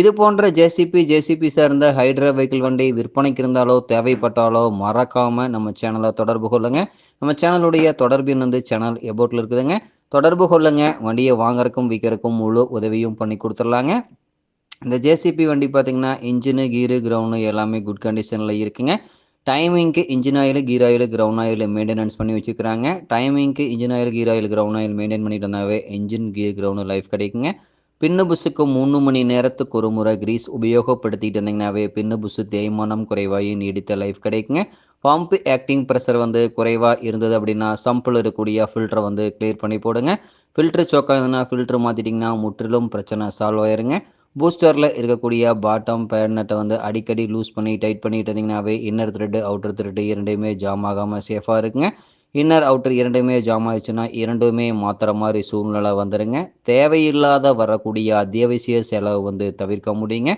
இது போன்ற JCB JCB சார்ந்த ஹைட்ரா வெஹிக்கிள் வண்டி விற்பனைக்கு இருந்தாலோ தேவைப்பட்டாலோ மறக்காம நம்ம சேனலை தொடர்பு கொள்ளுங்க. நம்ம சேனலுடைய தொடர்பு வந்து சேனல் எபோட்டில் இருக்குதுங்க. தொடர்பு கொள்ளுங்க. வண்டியை வாங்குறதுக்கும் விற்கிறக்கும் முழு உதவியும் பண்ணி கொடுத்துர்லாங்க இந்த ஜேசிபி வண்டி பார்த்தீங்கன்னா இன்ஜினு கீரு கிரவுண்டு எல்லாமே குட் கண்டிஷனில் இருக்குங்க. டைமிங்க்கு engine oil gear oil ground oil maintenance பண்ணி வச்சுக்கிறாங்க. டைமிங்க்கு engine oil gear oil ground oil maintain பண்ணிட்டு வந்தாவே இன்ஜின் கீர் கிரவுண்டு லைஃப் கிடைக்குங்க. பின்னு புசுக்கு மூணு மணி நேரத்துக்கு ஒரு முறை கிரீஸ் உபயோகப்படுத்திட்டு இருந்தீங்கன்னாவே பின்னு புசு தேய்மானம் குறைவாகி நீடித்த லைஃப் கிடைக்குங்க. பம்ப் ஆக்டிங் ப்ரெஷர் வந்து குறைவாக இருந்தது அப்படின்னா சம்பிள் இருக்கக்கூடிய ஃபில்டரை வந்து கிளியர் பண்ணி போடுங்க. ஃபில்ட்ரு சோக்காக இருந்ததுன்னா ஃபில்ட்ரு மாற்றிட்டிங்கன்னா முற்றிலும் பிரச்சனை சால்வ் ஆயிருங்க. பூஸ்டரில் இருக்கக்கூடிய பாட்டம் பேட்னட்டை வந்து அடிக்கடி லூஸ் பண்ணி டைட் பண்ணிட்டு இருந்தீங்கன்னாவே இன்னர் த்ரெட்டு அவுட்டர் த்ரெட்டு இரண்டையுமே ஜாம் ஆகாமல் சேஃபாக இருக்குங்க. இன்னர் அவுட்டர் இரண்டுமே ஜாம் ஆயிடுச்சுன்னா இரண்டுமே மாற்றுற மாதிரி சூழ்நிலை வந்துடுங்க தேவையில்லாத வரக்கூடிய அத்தியாவசிய செலவு வந்து தவிர்க்க முடியுங்க.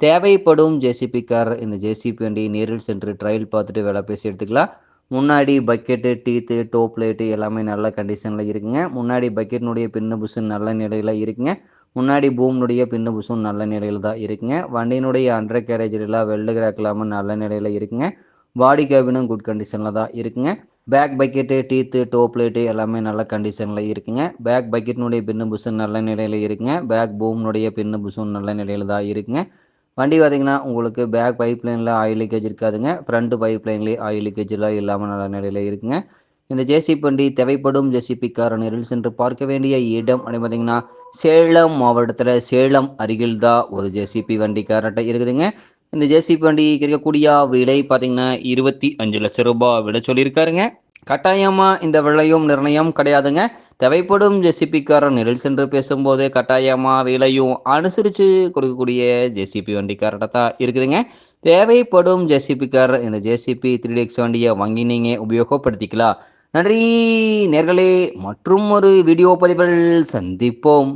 தேவைப்படும் ஜேசிபி கார் இந்த ஜேசிபி வண்டி நேரில் சென்று ட்ரையல் பார்த்துட்டு வேலை பேசி எடுத்துக்கலாம். முன்னாடி பக்கெட்டு டீத்து டோப் பிளேட்டு எல்லாமே நல்ல கண்டிஷனில் இருக்குங்க. முன்னாடி பக்கெட்னுடைய பின்னு புஷு நல்ல நிலையில் இருக்குங்க. முன்னாடி பூம்னுடைய பின்னு புஷும் நல்ல நிலையில் தான் இருக்குங்க. வண்டியினுடைய அண்டர் கேரேஜெல்லாம் வெல்டு கிராக் இல்லாமல் நல்ல நிலையில் இருக்குங்க. பாடி கேபினும் குட் கண்டிஷனில் தான் இருக்குங்க. Back bucket teeth top plate எல்லாமே நல்ல கண்டிஷனில் இருக்குங்க. பேக் பக்கெட்னுடைய பின்னு புஷும் நல்ல நிலையில் இருக்குங்க. பேக் பூம்னுடைய பின்னு புஷும் நல்ல நிலையில் தான் இருக்குங்க. வண்டி பார்த்திங்கன்னா உங்களுக்கு பேக் பைப் லைனில் ஆயில் லீக்கேஜ் இருக்காதுங்க. ஃப்ரண்ட் பைப் லைன்லேயே ஆயில் லீக்கேஜெலாம் இல்லாமல் நல்ல நிலையில் இருக்குங்க. இந்த ஜேசிபி வண்டி தேவைப்படும் ஜேசிபி கார நேரில் சென்று பார்க்க வேண்டிய இடம் அப்படின்னு பார்த்தீங்கன்னா சேலம் மாவட்டத்தில் சேலம் அருகில் தான் ஒரு ஜேசிபி வண்டி இருக்குதுங்க. இந்த ஜேசிபி வண்டி இருக்கக்கூடிய விலை பார்த்தீங்கன்னா இருபத்தி அஞ்சு லட்சம் ரூபாய் விலை சொல்லியிருக்காருங்க. கட்டாயமாக இந்த விலையும் நிர்ணயம் கிடையாதுங்க. தேவைப்படும் ஜேசிபிக்காரன் நிழல் சென்று பேசும்போது கட்டாயமாக விலையும் அனுசரித்து கொடுக்கக்கூடிய ஜேசிபி வண்டிக்காரர்கிட்ட தான் இருக்குதுங்க. தேவைப்படும் ஜேசிபிக்கார் இந்த ஜேசிபி த்ரீ டிஎக்ஸ் வண்டியை வாங்கி நீங்கள் உபயோகப்படுத்திக்கலாம். நன்றி நேர்களே. மற்றும் ஒரு வீடியோ பதிவில் சந்திப்போம்.